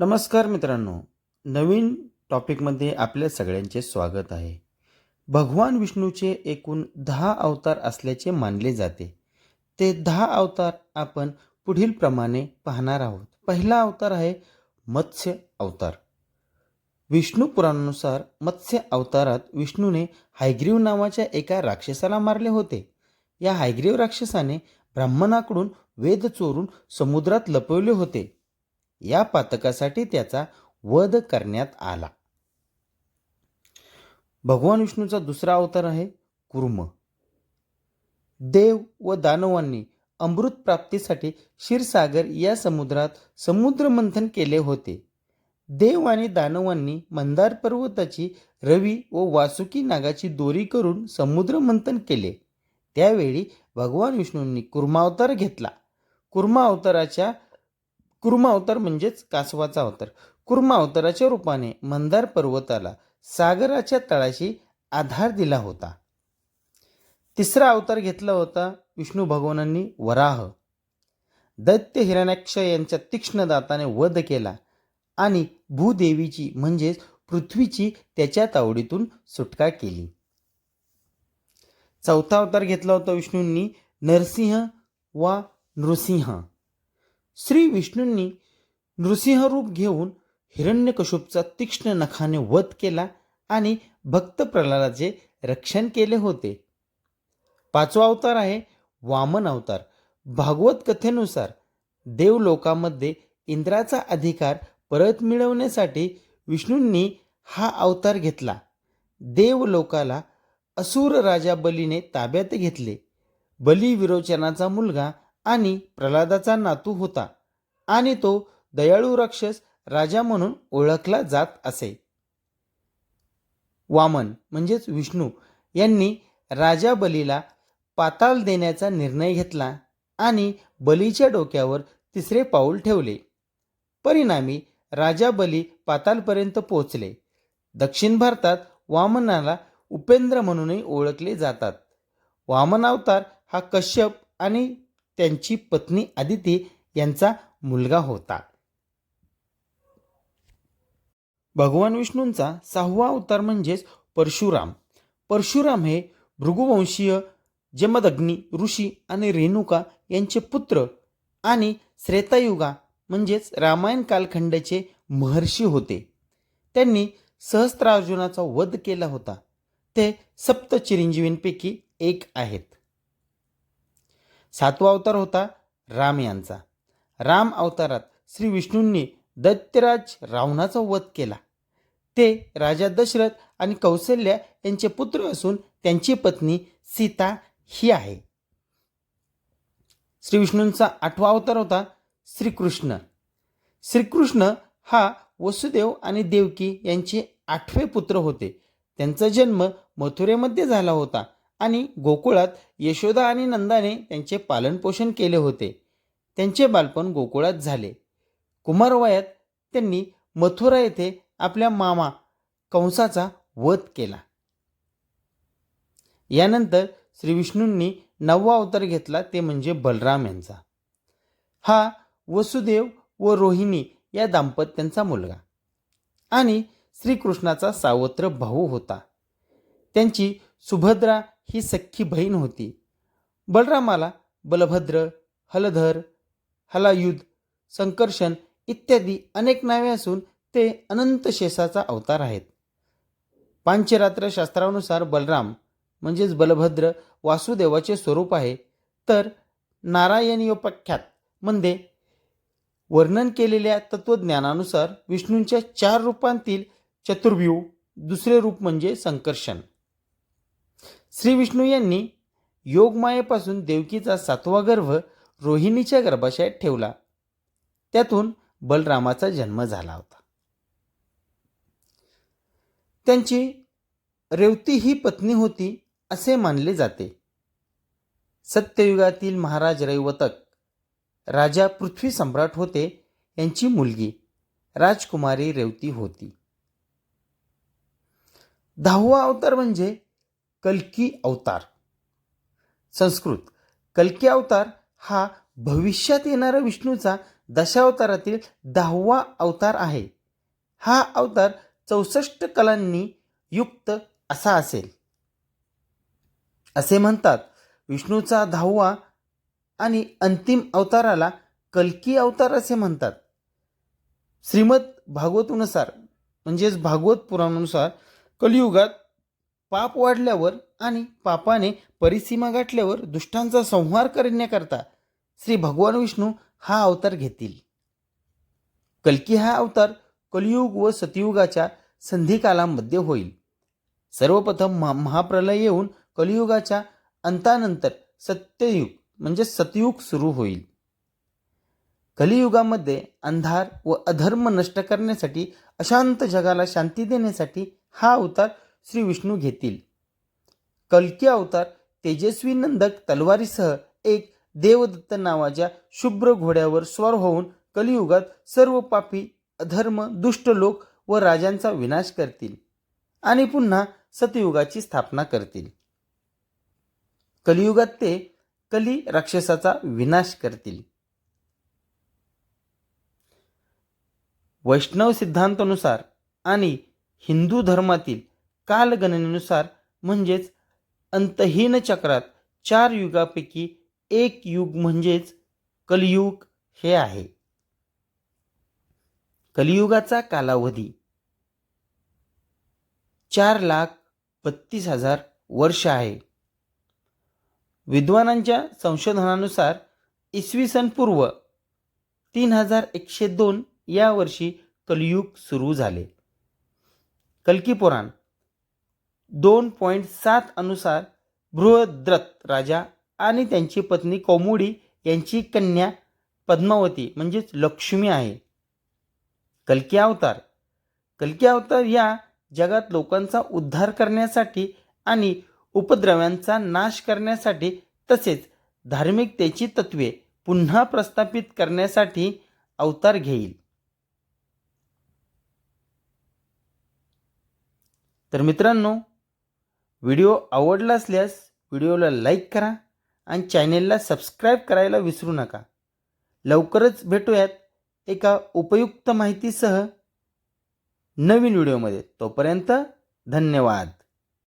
नमस्कार मित्रांनो. नवीन टॉपिकमध्ये आपल्या सगळ्यांचे स्वागत आहे. भगवान विष्णूचे एकूण दहा अवतार असल्याचे मानले जाते. ते दहा अवतार आपण पुढील प्रमाणे पाहणार आहोत. पहिला अवतार आहे मत्स्य अवतार. विष्णू पुराणानुसार मत्स्य अवतारात विष्णूने हायग्रीव नावाच्या एका राक्षसाला मारले होते. या हायग्रीव राक्षसाने ब्राह्मणाकडून वेद चोरून समुद्रात लपवले होते. या पातकासाठी त्याचा वध करण्यात आला. भगवान विष्णूचा दुसरा अवतार आहे कुर्म. देव व दानवांनी अमृत प्राप्तीसाठी क्षीरसागर या समुद्रात समुद्र मंथन केले होते. देव आणि दानवांनी मंदार पर्वताची रवी व वासुकी नागाची दोरी करून समुद्र मंथन केले. त्यावेळी भगवान विष्णूंनी कुर्मावतार घेतला. कुर्मावताराच्या कुर्मा अवतार म्हणजेच कासवाचा अवतार. कुर्मा अवताराच्या रूपाने मंदार पर्वताला सागराच्या तळाशी आधार दिला होता. तिसरा अवतार घेतला होता विष्णू भगवानांनी वराह. दैत्य हिरण्याक्ष यांच्या तीक्ष्ण दाताने वध केला आणि भूदेवीची म्हणजेच पृथ्वीची त्याच्या तावडीतून सुटका केली. चौथा अवतार घेतला होता विष्णूंनी नरसिंह वा नृसिंह. श्री विष्णूंनी नृसिंहरूप घेऊन हिरण्यकशुपचा तीक्ष्ण नखाने वध केला आणि भक्त प्रल्हादाचे रक्षण केले होते. पाचवा अवतार आहे वामन अवतार. भागवत कथेनुसार देवलोकामध्ये इंद्राचा अधिकार परत मिळवण्यासाठी विष्णूंनी हा अवतार घेतला. देवलोकाला असुर राजा बलीने ताब्यात घेतले. बली विरोचनाचा मुलगा आणि प्रल्हादाचा नातू होता आणि तो दयाळू राक्षस राजा म्हणून ओळखला जात असे. वामन म्हणजेच विष्णू यांनी राजा बलीला पाताल देण्याचा निर्णय घेतला आणि बलीच्या डोक्यावर तिसरे पाऊल ठेवले. परिणामी राजा बली पातालपर्यंत पोहोचले. दक्षिण भारतात वामनाला उपेंद्र म्हणूनही ओळखले जातात. वामन अवतार हा कश्यप आणि त्यांची पत्नी आदिती यांचा मुलगा होता. भगवान विष्णूंचा सहावा अवतार म्हणजेच परशुराम. परशुराम हे भृगुवंशीय जमदग्नी ऋषी आणि रेणुका यांचे पुत्र आणि श्रेतायुगा म्हणजेच रामायण कालखंडाचे महर्षी होते. त्यांनी सहस्त्रार्जुनाचा वध केला होता. ते सप्त चिरंजीवींपैकी एक आहेत. सातवा अवतार होता राम यांचा. राम अवतारात श्री विष्णूंनी दैत्यराज रावणाचा वध केला. ते राजा दशरथ आणि कौशल्या यांचे पुत्र असून त्यांची पत्नी सीता ही आहे. श्री विष्णूंचा आठवा अवतार होता श्रीकृष्ण. श्रीकृष्ण हा वसुदेव आणि देवकी यांचे आठवे पुत्र होते. त्यांचा जन्म मथुरेमध्ये झाला होता. आणि गोकुळात यशोदा आणि नंदाने त्यांचे पालनपोषण केले होते. त्यांचे बालपण गोकुळात झाले. कुमारवयात त्यांनी मथुरा येथे आपल्या मामा कंसाचा वध केला. यानंतर श्री विष्णूंनी नववा अवतार घेतला ते म्हणजे बलराम यांचा. हा वसुदेव व रोहिणी या दाम्पत्यांचा मुलगा आणि श्रीकृष्णाचा सावत्र भाऊ होता. त्यांची सुभद्रा ही सख्खी बहीण होती. बलरामाला बलभद्र हलधर हलायुध संकर्षण इत्यादी अनेक नावे असून ते अनंत शेषाचा अवतार आहेत. पांचरात्र शास्त्रानुसार बलराम म्हणजेच बलभद्र वासुदेवाचे स्वरूप आहे. तर नारायणीयोपख्यात मध्ये म्हणजे वर्णन केलेल्या तत्त्वज्ञानानुसार विष्णूंच्या चार रूपांतील चतुर्व्यूह दुसरे रूप म्हणजे संकर्षण. श्री विष्णू यांनी योगमायेपासून देवकीचा सातवा गर्भ रोहिणीच्या गर्भाशयात ठेवला. त्यातून बलरामाचा जन्म झाला होता. त्यांची रेवती ही पत्नी होती असे मानले जाते. सत्ययुगातील महाराज रैवतक राजा पृथ्वी सम्राट होते यांची मुलगी राजकुमारी रेवती होती. दहावा अवतार म्हणजे कल्की अवतार. संस्कृत. कल्की अवतार हा भविष्यात येणारा विष्णूचा दशावतारातील दहावा अवतार आहे. हा अवतार चौसष्ट कलांनी युक्त असा असेल. असे म्हणतात विष्णूचा दहावा आणि अंतिम अवताराला कल्की अवतार असे म्हणतात. श्रीमद भागवतनुसार म्हणजेच भागवत पुराणानुसार कलियुगात पाप वाढल्यावर आणि पापाने परिसीमा गाठल्यावर दुष्टांचा संहार करण्याकरता श्री भगवान विष्णू हा अवतार घेतील. कल्की हा अवतार कलियुग व सतयुगाच्या संधिकालामध्ये होईल. सर्वप्रथम महा महाप्रलय येऊन कलियुगाच्या अंतानंतर सत्ययुग म्हणजे सतयुग सुरू होईल. कलियुगामध्ये अंधार व अधर्म नष्ट करण्यासाठी अशांत जगाला शांती देण्यासाठी हा अवतार श्री विष्णू घेतील. कल्की अवतार तेजस्वी नंदक तलवारीसह एक देवदत्त नावाच्या शुभ्र घोड्यावर स्वार होऊन कलियुगात सर्व पापी अधर्म दुष्ट लोक व राजांचा विनाश करतील आणि पुन्हा सतयुगाची स्थापना करतील. कलियुगात ते कली राक्षसाचा विनाश करतील. वैष्णव सिद्धांतानुसार आणि हिंदू धर्मातील कालगणनेनुसार म्हणजेच अंतहीन चक्रात चार युगापैकी एक युग म्हणजेच कलियुग हे आहे. कलियुगाचा कालावधी चार लाख बत्तीस हजार वर्ष आहे. विद्वानांच्या संशोधनानुसार इसवी सन पूर्व तीन हजार एकशे दोन या वर्षी कलियुग सुरू झाले. कल्की पुराण दोन पॉईंट सात अनुसार बृहद्रथ राजा आणि त्यांची पत्नी कौमुडी यांची कन्या पद्मावती म्हणजेच लक्ष्मी आहे. कल्की अवतार. कल्की अवतार या जगात लोकांचा उद्धार करण्यासाठी आणि उपद्रव्यांचा नाश करण्यासाठी तसेच धार्मिकतेची तत्वे पुन्हा प्रस्थापित करण्यासाठी अवतार घेईल. तर मित्रांनो व्हिडिओ आवडला असल्यास व्हिडिओला लाईक करा आणि चॅनेलला सबस्क्राईब करायला विसरू नका. लवकरच भेटूयात एका उपयुक्त माहितीसह नवीन व्हिडिओमध्ये. तोपर्यंत धन्यवाद.